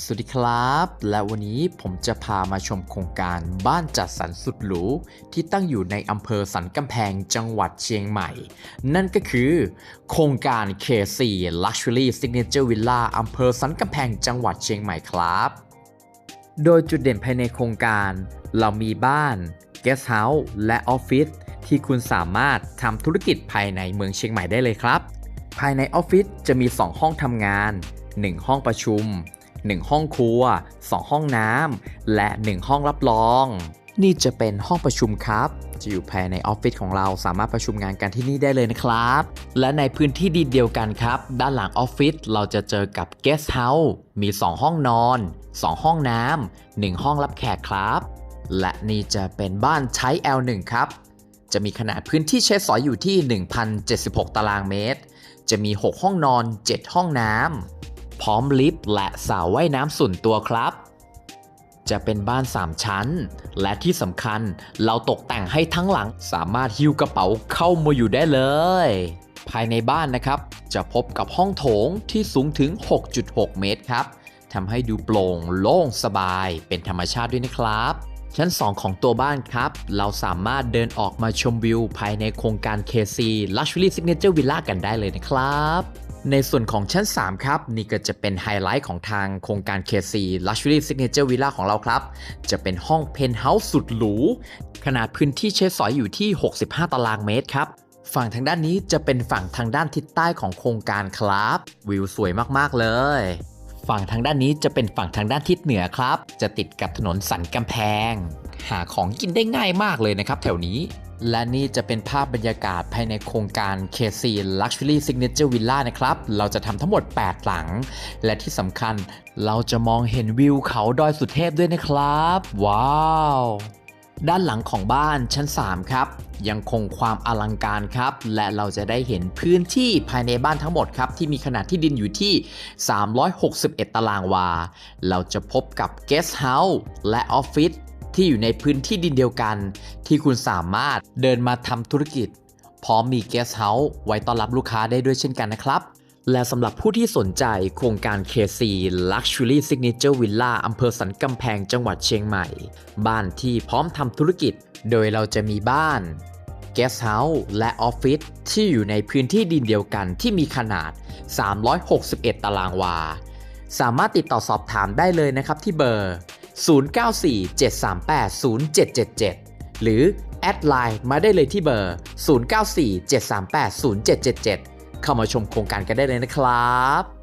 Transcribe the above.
สวัสดีครับ และวันนี้ผมจะพามาชมโครงการบ้านจัดสรรสุดหรูที่ตั้งอยู่ในอำเภอสันกำแพงจังหวัดเชียงใหม่ นั่นก็คือ โครงการ K4 Luxury Signature Villa อำเภอสันกำแพงจังหวัดเชียงใหม่ครับ โดยจุดเด่นภายในโครงการ เรามีบ้าน Guest House และออฟฟิศที่คุณสามารถทำธุรกิจภายในเมืองเชียงใหม่ได้เลยครับ ภายในออฟฟิศจะมี 2 ห้องทำงาน 1 ห้องประชุม 1 ห้องครัว 2 ห้องน้ำและ 1 ห้องรับรอง นี่จะเป็นห้องประชุมครับ จะอยู่ภายในออฟฟิศของเราสามารถประชุมงานกันที่นี่ได้เลยนะครับ และในพื้นที่ดีเดียวกันครับ ด้านหลังออฟฟิศเราจะเจอกับ Guest House มี 2 ห้องนอน 2 ห้องน้ำ1ห้องรับแขกครับ และนี่จะเป็นบ้านใช้ L1 ครับจะมีขนาดพื้นที่ใช้สอยอยู่ที่ 1,076 ตารางเมตร จะมี 6 ห้องนอน 7 ห้องน้ำ พร้อมลิฟต์และสระว่ายน้ำส่วนตัวครับ จะเป็นบ้าน 3 ชั้น และที่สำคัญเราตกแต่งให้ทั้งหลังสามารถหิ้วกระเป๋าเข้ามาอยู่ได้เลย ภายในบ้านนะครับ จะพบกับห้องโถงที่สูงถึง 6.6 เมตรครับทำให้ดูโปร่งโล่งสบายเป็นธรรมชาติด้วยนะครับ ชั้น 2 ของตัวบ้านครับ เราสามารถเดินออกมาชมวิว ภายในโครงการ KC Luxury Signature Villa กันได้เลยนะครับ ในส่วนของชั้น 3 ครับ นี่ก็จะเป็นไฮไลท์ของทางโครงการ KC Luxury Signature Villa ของเราครับ จะเป็นห้องเพนท์เฮาส์สุดหรู ขนาดพื้นที่ใช้สอยอยู่ที่ 65 ตารางเมตรครับ ฝั่งทางด้านนี้จะเป็นฝั่งทางด้านทิศใต้ของโครงการครับ วิวสวยมาก ๆ เลย ฝั่งทางด้านนี้จะเป็นฝั่งทางด้านทิศเหนือครับ จะติดกับถนนสันกำแพง หาของกินได้ง่ายมากเลยนะครับแถวนี้ และนี่จะเป็นภาพบรรยากาศภายในโครงการ KC Luxury Signature Villa นะครับ เราจะทำทั้งหมด 8 หลัง และที่สำคัญเราจะมองเห็นวิวเขาดอยสุเทพด้วยนะครับ ว้าวด้านหลังของบ้านชั้น 3 ครับ ยังคงความอลังการครับ และเราจะได้เห็นพื้นที่ภายในบ้านทั้งหมดครับ ที่มีขนาดที่ดินอยู่ที่ 361 ตารางวา เราจะพบกับ Guest House และออฟฟิศ ที่อยู่ในพื้นที่ดินเดียวกัน ที่คุณสามารถเดินมาทำธุรกิจ พร้อมมี Guest House ไว้ต้อนรับลูกค้าได้ด้วยเช่นกันนะครับและสำหรับผู้ที่สนใจโครงการ KC Luxury Signature Villa อำเภอสันกำแพงจังหวัดเชียงใหม่ บ้านที่พร้อมทำธุรกิจ โดยเราจะมีบ้าน Guest House และออฟฟิศที่อยู่ในพื้นที่ดินเดียวกันที่มีขนาด 361 ตารางวา สามารถติดต่อสอบถามได้เลยนะครับที่เบอร์ 0947380777 หรือแอดไลน์มาได้เลยที่เบอร์ 0947380777 เข้ามาชมโครงการกันได้เลยนะครับ